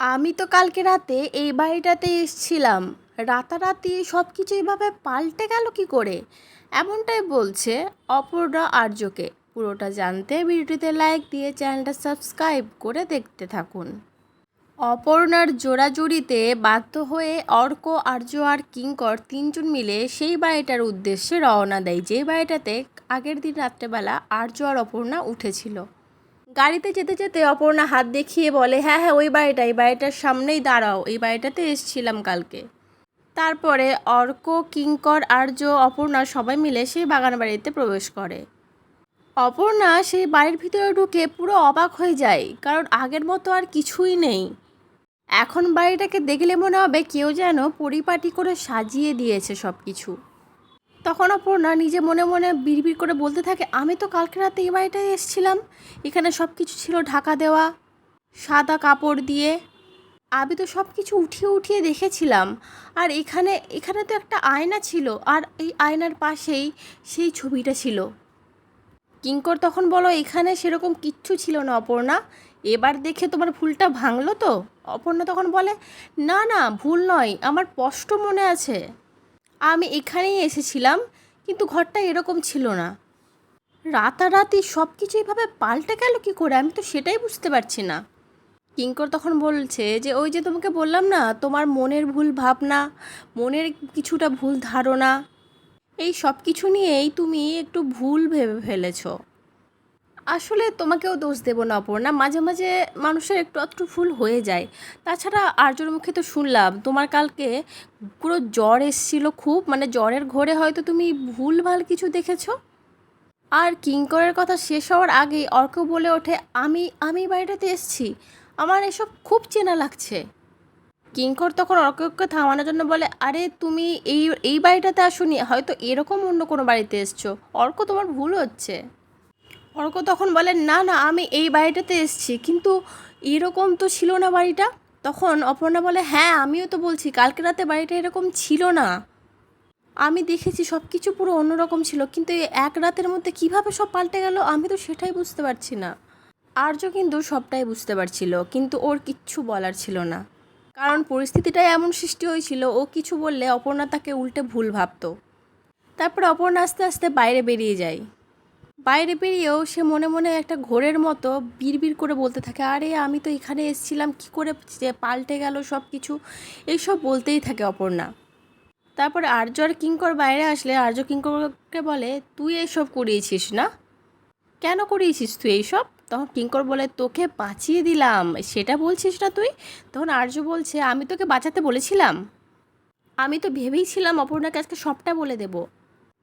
আমি তো কালকে রাতে এই বাড়িটাতে এসছিলাম। রাতারাতি সব কিছু এইভাবে পাল্টে গেল কি করে? এমনটাই বলছে অপর্ণা আর্যকে। পুরোটা জানতে ভিডিওটিতে লাইক দিয়ে চ্যানেলটা সাবস্ক্রাইব করে দেখতে থাকুন। অপর্ণার জোড়াজুড়িতে বাধ্য হয়ে অর্ক, আর্য আর কিঙ্কর তিনজন মিলে সেই বাড়িটার উদ্দেশ্যে রওনা দেয়। যে বাড়িটাতে আগের দিন রাত্রেবেলা আর্য আর অপর্ণা উঠেছিল। গাড়িতে যেতে যেতে অপর্ণা হাত দেখিয়ে বলে হ্যাঁ হ্যাঁ ওই বাড়িটা, এই বাড়িটার সামনেই দাঁড়াও, এই বাড়িটাতে এসছিলাম কালকে। তারপরে অর্ক, কিঙ্কর, আর্য, অপর্ণা সবাই মিলে সেই বাগান বাড়িতে প্রবেশ করে। অপর্ণা সেই বাড়ির ভিতরে ঢুকে পুরো অবাক হয়ে যায়, কারণ আগের মতো আর কিছুই নেই। এখন বাড়িটাকে দেখলে মনে হবে কেউ যেন পরিপাটি করে সাজিয়ে দিয়েছে সব কিছু তখন অপর্ণা নিজে মনে মনে বিড়বিড় করে বলতে থাকে, আমি তো কালকে রাতে এই বাড়িটায় এসেছিলাম। এখানে সব কিছু ছিল, ঢাকা দেওয়া, সাদা কাপড় দিয়ে। আমি তো সব কিছু উঠিয়ে উঠিয়ে দেখেছিলাম। আর এখানে এখানে তো একটা আয়না ছিল, আর এই আয়নার পাশেই সেই ছবিটা ছিল। কিঙ্কর তখন বলো, এখানে সেরকম কিচ্ছু ছিল না অপর্ণা। এবার দেখে তোমার ভুলটা ভাঙলো তো? অপর্ণা তখন বলে, না না, ভুল নয়, আমার স্পষ্ট মনে আছে। আমি এখানেই এসেছিলাম, কিন্তু ঘরটা এরকম ছিল না। রাতারাতি সব কিছু এভাবে পাল্টে গেল কি করে? আমি তো সেটাই বুঝতে পারছি না। কিঙ্কর তখন বলছে যে, ওই যে তোমাকে বললাম না, তোমার মনের ভুল ভাবনা, মনের কিছুটা ভুল ধারণা, এই সব কিছু নিয়েই তুমি একটু ভুল ভেবে ফেলেছো। আসলে তোমাকেও দোষ দেবো না, অপর্ণা। মাঝে মাঝে মানুষের একটু একটু ভুল হয়ে যায়। তাছাড়া আর্যর মুখে তো শুনলাম, তোমার কালকে পুরো জ্বর এসছিল খুব মানে জ্বরের ঘোরে হয়তো তুমি ভুলভাল কিছু দেখেছ? আর কিঙ্করের কথা শেষ হওয়ার আগেই অর্ক বলে ওঠে, আমি আমি বাড়িটাতে এসছি। আমার এসব খুব চেনা লাগছে। কিঙ্কর তখন অর্ককে থামানোর জন্য বলে, আরে তুমি এই এই বাড়িটাতে আসুনি, হয়তো এরকম অন্য কোনো বাড়িতে এসছো। অর্ক, তোমার ভুল হচ্ছে। অর্ক তখন বলে, না না, আমি এই বাড়িটাতে এসেছি। কিন্তু এরকম তো ছিল না বাড়িটা। তখন অপর্ণা বলে হ্যাঁ আমিও তো বলছি, কালকে রাতে বাড়িটা এরকম ছিল না। আমি দেখেছি সব কিছু পুরো অন্যরকম ছিল, কিন্তু এক রাতের মধ্যে কীভাবে সব পাল্টে গেল, আমি তো সেটাই বুঝতে পারছি না। আর্য কিন্তু সবটাই বুঝতে পারছিল, কিন্তু ওর কিচ্ছু বলার ছিল না। কারণ পরিস্থিতিটাই এমন সৃষ্টি হয়েছিল, ও কিছু বললে অপর্ণা তাকে উল্টে ভুল ভাবতো। তারপরে অপর্ণা আস্তে আস্তে বাইরে বেরিয়ে যায়। বাইরে বেরিয়েও সে মনে মনে একটা ঘোরের মতো বিড়বিড় করে বলতে থাকে, আরে, আমি তো এখানে এসেছিলাম, কি করে যে পাল্টে গেল সব কিছু এইসব বলতেই থাকে অপর্ণা। তারপরে আর্য আর কিঙ্কর বাইরে আসলে আর্য কিঙ্করকে বলে, তুই এইসব করিয়েছিস না? কেন করিয়েছিস তুই এইসব? তখন কিঙ্কর বলে, তোকে বাঁচিয়ে দিলাম, সেটা বলছিস না তুই? তখন আর্য বলছে, আমি তোকে বাঁচাতে বলেছিলাম? আমি তো ভেবেইছিলাম অপর্ণাকে আজকে সবটা বলে দেবো।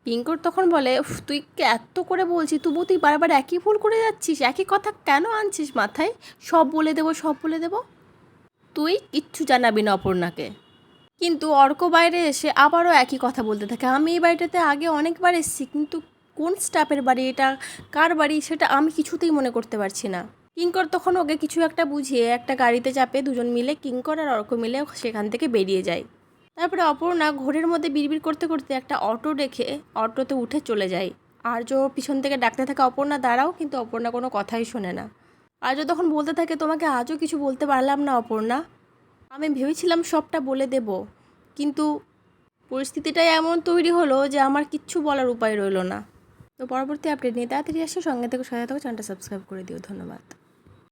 পিঙ্কর তখন বলে তুই এত করে বলছি তবু তুই বারবার একই ভুল করে যাচ্ছিস, একই কথা কেন আনছিস মাথায়? সব বলে দেবো, সব বলে দেবো? তুই কিচ্ছু জানাবি না অপর্ণাকে। কিন্তু অর্ক বাইরে এসে আবারও একই কথা বলতে থাকে। আমি এই বাড়িটাতে আগে অনেকবার এসেছি, কিন্তু কোন স্টাফের বাড়ি এটা? কার বাড়ি সেটা আমি কিছুতেই মনে করতে পারছি না। কিঙ্কর তখন ওকে কিছু একটা বুঝিয়ে একটা গাড়িতে চাপে দুজন মিলে কিঙ্কর আর অর্ক মিলে সেখান থেকে বেরিয়ে যায়। তারপরে অপর্ণা ঘোরের মধ্যে বিড়বিড় করতে করতে একটা অটো রেখে অটোতে উঠে চলে যায়। আর্য পিছন থেকে ডাকতে থাকে, অপর্ণা, দাঁড়াও। কিন্তু অপর্ণা কোনো কথাই শোনে না। আর্য তখন বলতে থাকে, তোমাকে আজও কিছু বলতে পারলাম না, অপর্ণা। আমি ভেবেছিলাম সবটা বলে দেব, কিন্তু পরিস্থিতিটাই এমন তৈরি হলো যে আমার কিচ্ছু বলার উপায় রইল না। তো পরবর্তী আপডেট নিয়ে তাড়াতাড়ি আসে, সঙ্গে থেকে সহায়তা চ্যানেলটা সাবস্ক্রাইব করে দিও। ধন্যবাদ।